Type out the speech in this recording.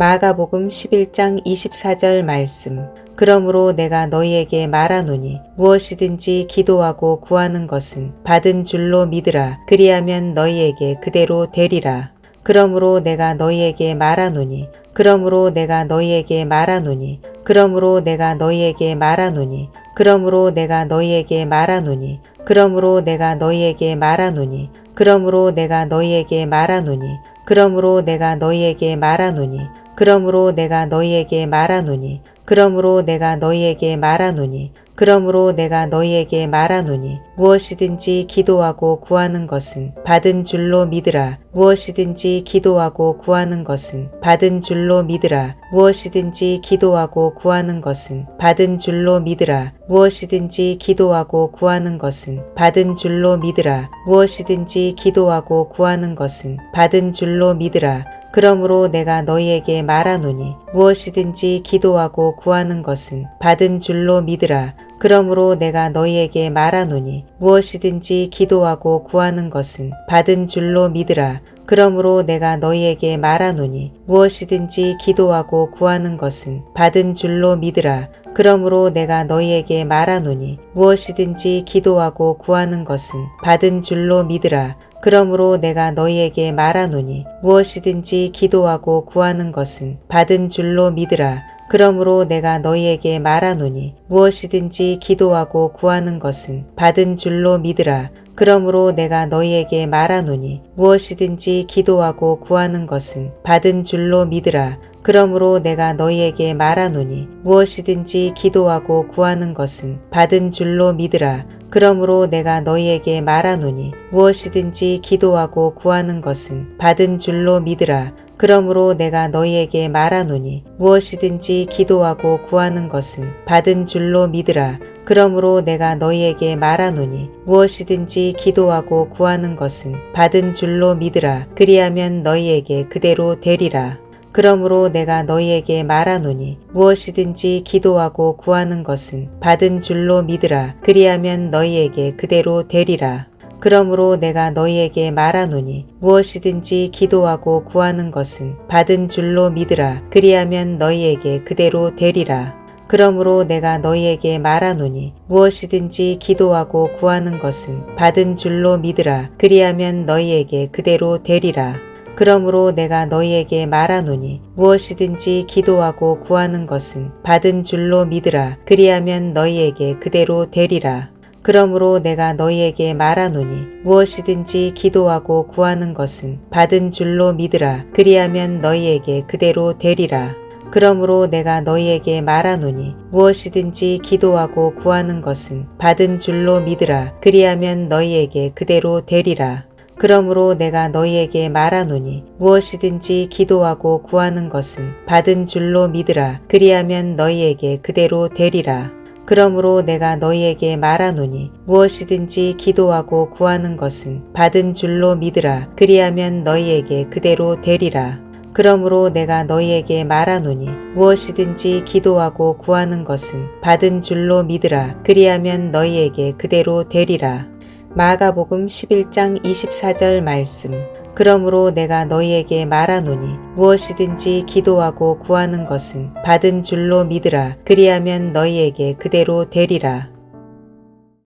마가복음 11장 24절 말씀. 그러므로 내가 너희에게 말하노니 무엇이든지 기도하고 구하는 것은 받은 줄로 믿으라. 그리하면 너희에게 그대로 되리라. 그러므로 내가 너희에게 말하노니 그러므로 내가 너희에게 말하노니 그러므로 내가 너희에게 말하노니 그러므로 내가 너희에게 말하노니 그러므로 내가 너희에게 말하노니 그러므로 내가 너희에게 말하노니 그러므로 내가 너희에게 말하노니 그러므로 내가 너희에게 말하노니 그러므로 내가 너희에게 말하노니 그러므로 내가 너희에게 말하노니 무엇이든지 기도하고 구하는 것은 받은 줄로 믿으라. 무엇이든지 기도하고 구하는 것은 받은 줄로 믿으라. 무엇이든지 기도하고 구하는 것은 받은 줄로 믿으라. 무엇이든지 기도하고 구하는 것은 받은 줄로 믿으라. 무엇이든지 기도하고 구하는 것은 받은 줄로 믿으라 그러므로 내가 너희에게 말하노니 무엇이든지 기도하고 구하는 것은 받은 줄로 믿으라. 그러므로 내가 너희에게 말하노니 무엇이든지 기도하고 구하는 것은 받은 줄로 믿으라. 그러므로 내가 너희에게 말하노니 무엇이든지 기도하고 구하는 것은 받은 줄로 믿으라. 그러므로 내가 너희에게 말하노니 무엇이든지 기도하고 구하는 것은 받은 줄로 믿으라. 그러므로 내가 너희에게 말하노니 무엇이든지 기도하고 구하는 것은 받은 줄로 믿으라. 그러므로 내가 너희에게 말하노니 무엇이든지 기도하고 구하는 것은 받은 줄로 믿으라. 그러므로 내가 너희에게 말하노니 무엇이든지 기도하고 구하는 것은 받은 줄로 믿으라. 그러므로 내가 너희에게 말하노니 무엇이든지 기도하고 구하는 것은 받은 줄로 믿으라. 그러므로 내가 너희에게 말하노니 무엇이든지 기도하고 구하는 것은 받은 줄로 믿으라. 그러므로 내가 너희에게 말하노니 무엇이든지 기도하고 구하는 것은 받은 줄로 믿으라. 그러므로 내가 너희에게 말하노니 무엇이든지 기도하고 구하는 것은 받은 줄로 믿으라. 그리하면 너희에게 그대로 되리라. 그러므로 내가 너희에게 말하노니 무엇이든지 기도하고 구하는 것은 받은 줄로 믿으라. 그리하면 너희에게 그대로 되리라. 그러므로 내가 너희에게 말하노니 무엇이든지 기도하고 구하는 것은 받은 줄로 믿으라. 그리하면 너희에게 그대로 되리라. 그러므로 내가 너희에게 말하노니 무엇이든지 기도하고 구하는 것은 받은 줄로 믿으라. 그리하면 너희에게 그대로 되리라. 그러므로 내가 너희에게 말하노니 무엇이든지 기도하고 구하는 것은 받은 줄로 믿으라. 그리하면 너희에게 그대로 되리라. 그러므로 내가 너희에게 말하노니 무엇이든지 기도하고 구하는 것은 받은 줄로 믿으라. 그리하면 너희에게 그대로 되리라. 그러므로 내가 너희에게 말하노니 무엇이든지 기도하고 구하는 것은 받은 줄로 믿으라. 그리하면 너희에게 그대로 되리라. 그러므로 내가 너희에게 말하노니 무엇이든지 기도하고 구하는 것은 받은 줄로 믿으라. 그리하면 너희에게 그대로 되리라. 그러므로 내가 너희에게 말하노니 무엇이든지 기도하고 구하는 것은 받은 줄로 믿으라. 그리하면 너희에게 그대로 되리라. 그러므로 내가 너희에게 말하노니 무엇이든지 기도하고 구하는 것은 받은 줄로 믿으라. 그리하면 너희에게 그대로 되리라. 마가복음 11장 24절 말씀. 그러므로 내가 너희에게 말하노니 무엇이든지 기도하고 구하는 것은 받은 줄로 믿으라. 그리하면 너희에게 그대로 되리라.